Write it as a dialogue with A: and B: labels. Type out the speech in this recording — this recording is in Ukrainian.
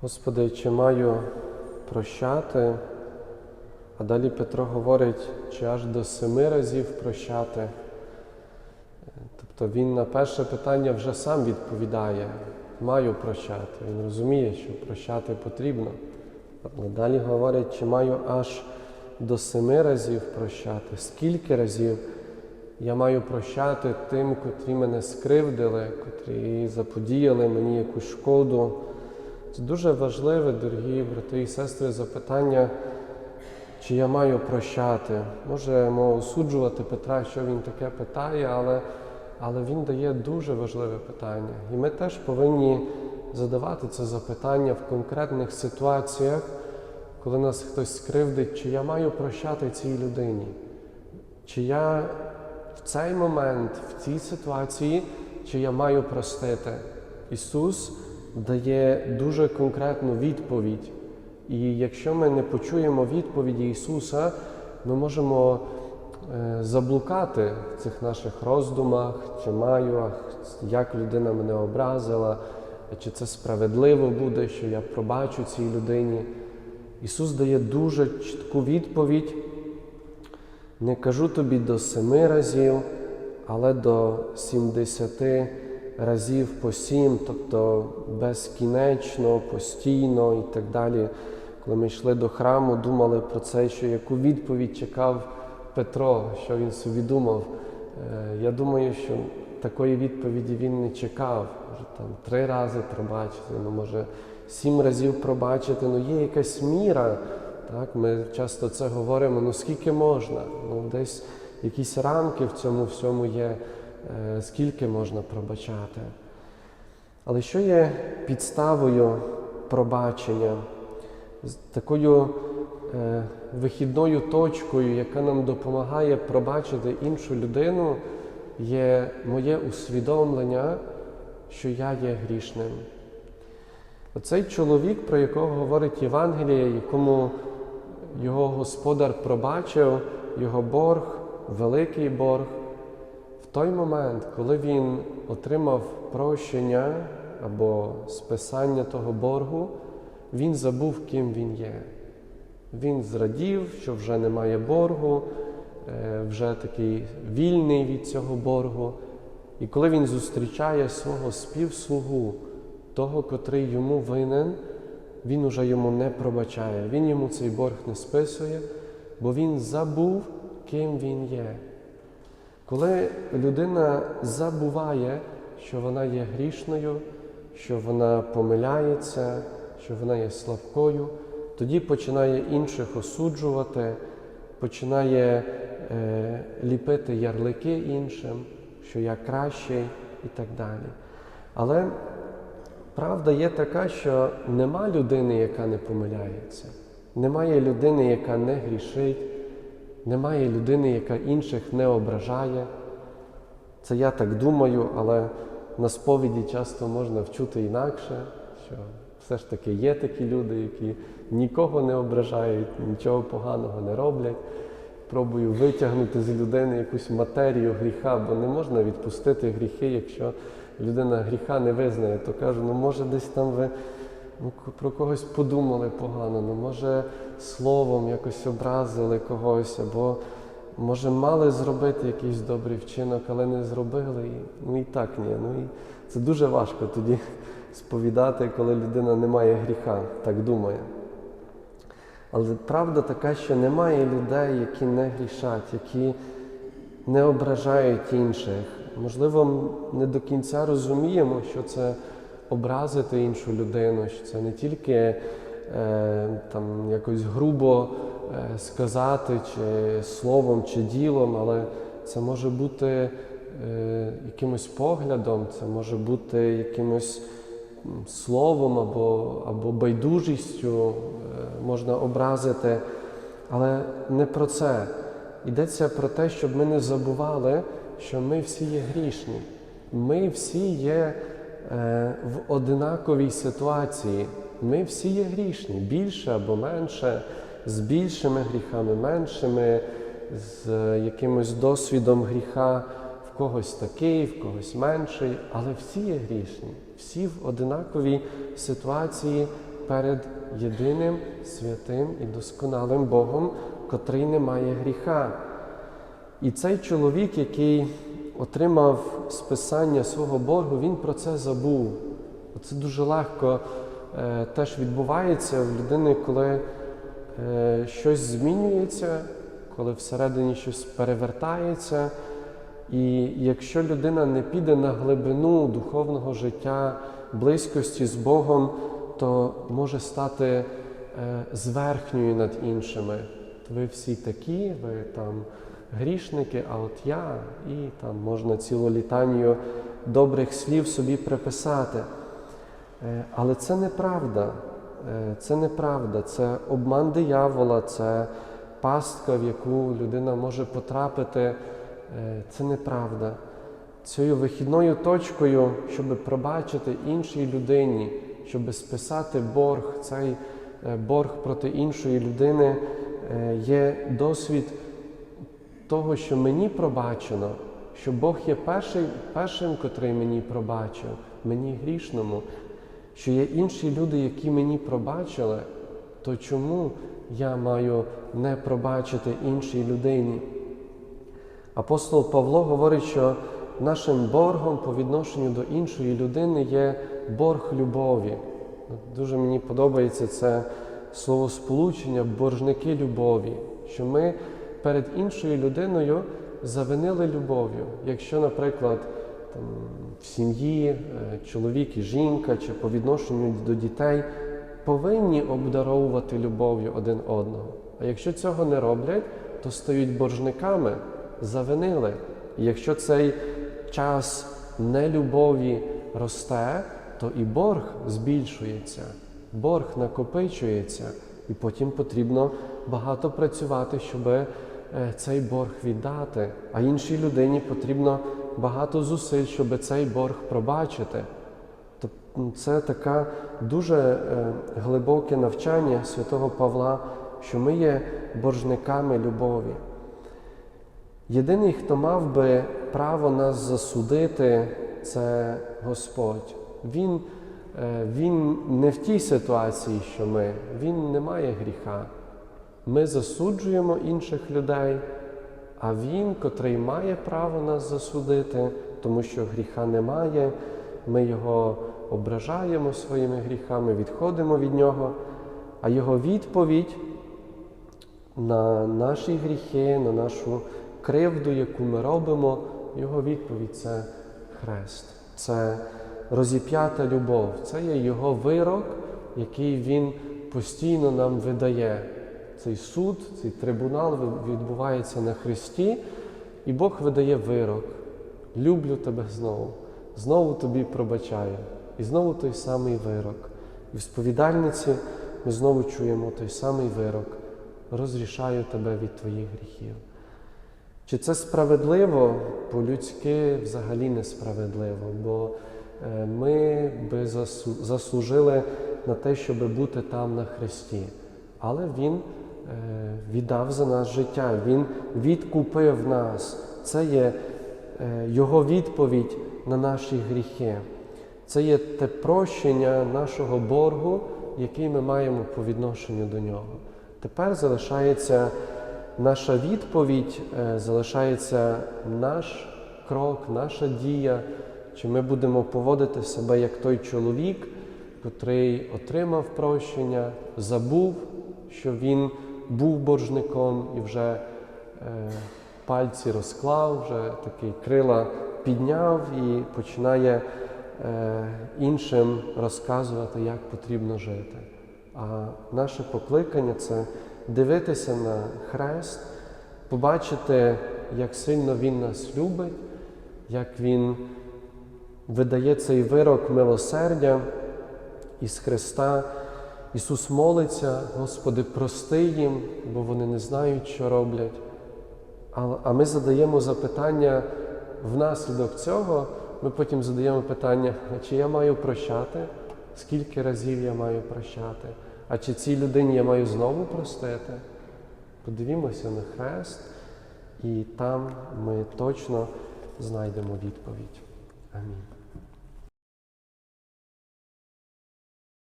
A: Господи, чи маю прощати? А далі Петро говорить, чи аж до семи разів прощати. Тобто він на перше питання вже сам відповідає, маю прощати. Він розуміє, що прощати потрібно. Але далі говорить, чи маю аж до семи разів прощати. Скільки разів я маю прощати тим, котрі мене скривдили, котрі заподіяли мені якусь шкоду. Це дуже важливе, дорогі брати і сестри, запитання, чи я маю прощати. Можемо осуджувати Петра, що він таке питає, але, але він дає дуже важливе питання. І ми теж повинні задавати це запитання в конкретних ситуаціях, коли нас хтось скривдить, чи я маю прощати цій людині, чи я в цей момент, в цій ситуації, чи я маю простити. Ісус дає дуже конкретну відповідь. І якщо ми не почуємо відповіді Ісуса, ми можемо е, заблукати в цих наших роздумах, чи маю, як людина мене образила, чи це справедливо буде, що я пробачу цій людині. Ісус дає дуже чітку відповідь. Не кажу тобі до семи разів, але до сімдесяти разів по сім, тобто безкінечно, постійно і так далі. Коли ми йшли до храму, думали про це, що яку відповідь чекав Петро, що він собі думав. Е, Я думаю, що такої відповіді він не чекав. Може, там три рази пробачити, ну може сім разів пробачити. Ну є якась міра. Так, Ми часто це говоримо, ну скільки можна? Ну, десь якісь рамки в цьому всьому є, скільки можна пробачати. Але що є підставою пробачення? Такою е, вихідною точкою, яка нам допомагає пробачити іншу людину, є моє усвідомлення, що я є грішним. Оцей чоловік, про якого говорить Євангеліє, якому його господар пробачив, його борг, великий борг, той момент, коли він отримав прощення або списання того боргу, він забув, ким він є. Він зрадів, що вже немає боргу, е, вже такий вільний від цього боргу. І коли він зустрічає свого співслугу, того, котрий йому винен, він уже йому не пробачає, він йому цей борг не списує, бо він забув, ким він є. Коли людина забуває, що вона є грішною, що вона помиляється, що вона є слабкою, тоді починає інших осуджувати, починає е, ліпити ярлики іншим, що я кращий і так далі. Але правда є така, що нема людини, яка не помиляється, немає людини, яка не грішить, немає людини, яка інших не ображає. Це я так думаю, але на сповіді часто можна вчути інакше, що все ж таки є такі люди, які нікого не ображають, нічого поганого не роблять. Пробую витягнути з людини якусь матерію гріха, бо не можна відпустити гріхи, якщо людина гріха не визнає, то кажу, ну може десь там ви про когось подумали погано, ну може словом якось образили когось, або може мали зробити якийсь добрий вчинок, але не зробили. І, ну і так ні. Ну і це дуже важко тоді сповідати, коли людина не має гріха, так думає. Але правда така, що немає людей, які не грішать, які не ображають інших. Можливо, не до кінця розуміємо, що це образити іншу людину, що це не тільки е, там якось грубо е, сказати, чи словом, чи ділом, але це може бути е, якимось поглядом, це може бути якимось словом або, або байдужістю е, можна образити. Але не про це. Йдеться про те, щоб ми не забували, що ми всі є грішні. Ми всі є в одинаковій ситуації. Ми всі є грішні, більше або менше, з більшими гріхами, меншими, з е, якимось досвідом гріха, в когось такий, в когось менший, але всі є грішні, всі в одинаковій ситуації перед єдиним святим і досконалим Богом, котрий не має гріха. І цей чоловік, який отримав списання свого боргу, він про це забув. Це дуже легко е, теж відбувається в людини, коли е, щось змінюється, коли всередині щось перевертається. І якщо людина не піде на глибину духовного життя, близькості з Богом, то може стати е, зверхньою над іншими. Ви всі такі, ви там грішники, а от я, і там можна цілу літанію добрих слів собі приписати. Е, Але це неправда. Е, Це неправда, це обман диявола, це пастка, в яку людина може потрапити. Е, Це неправда. Цією вихідною точкою, щоб пробачити іншій людині, щоб списати борг, цей борг проти іншої людини, є досвід того, що мені пробачено, що Бог є перший, першим, котрий мені пробачив, мені грішному, що є інші люди, які мені пробачили, то чому я маю не пробачити іншій людині? Апостол Павло говорить, що нашим боргом по відношенню до іншої людини є борг любові. Дуже мені подобається це словосполучення боржники любові, що ми перед іншою людиною завинили любов'ю. Якщо, наприклад, там, в сім'ї е, чоловік і жінка чи по відношенню до дітей повинні обдаровувати любов'ю один одного. А якщо цього не роблять, то стають боржниками, завинили. І якщо цей час нелюбові росте, то і борг збільшується, борг накопичується, і потім потрібно багато працювати, щоб е, цей борг віддати. А іншій людині потрібно багато зусиль, щоб цей борг пробачити. Тобто це таке дуже е, глибоке навчання святого Павла, що ми є боржниками любові. Єдиний, хто мав би право нас засудити, це Господь. Він, е, він не в тій ситуації, що ми, Він не має гріха. Ми засуджуємо інших людей, а Він, котрий має право нас засудити, тому що гріха немає, ми його ображаємо своїми гріхами, відходимо від нього, а його відповідь на наші гріхи, на нашу кривду, яку ми робимо, його відповідь це хрест, це розіп'ята любов, це є його вирок, який він постійно нам видає. Цей суд, цей трибунал відбувається на Христі, і Бог видає вирок. Люблю тебе знову, знову тобі пробачаю. І знову той самий вирок. І в сповідальниці ми знову чуємо той самий вирок. Розрішаю тебе від твоїх гріхів. Чи це справедливо? По-людськи взагалі несправедливо, бо е, ми би заслужили на те, щоб бути там на Христі. Але Він віддав за нас життя, Він відкупив нас. Це є е, Його відповідь на наші гріхи. Це є те прощення нашого боргу, який ми маємо по відношенню до нього. Тепер залишається наша відповідь, е, залишається наш крок, наша дія, чи ми будемо поводити себе як той чоловік, котрий отримав прощення, забув, що він був боржником і вже е, пальці розклав, вже такий крила підняв і починає е, іншим розказувати, як потрібно жити. А наше покликання це дивитися на хрест, побачити, як сильно Він нас любить, як Він видає цей вирок милосердя із Христа. Ісус молиться, Господи, прости їм, бо вони не знають, що роблять. А ми задаємо запитання внаслідок цього, ми потім задаємо питання, чи я маю прощати, скільки разів я маю прощати, а чи цій людині я маю знову простити. Подивімося на хрест, і там ми точно знайдемо відповідь. Амінь.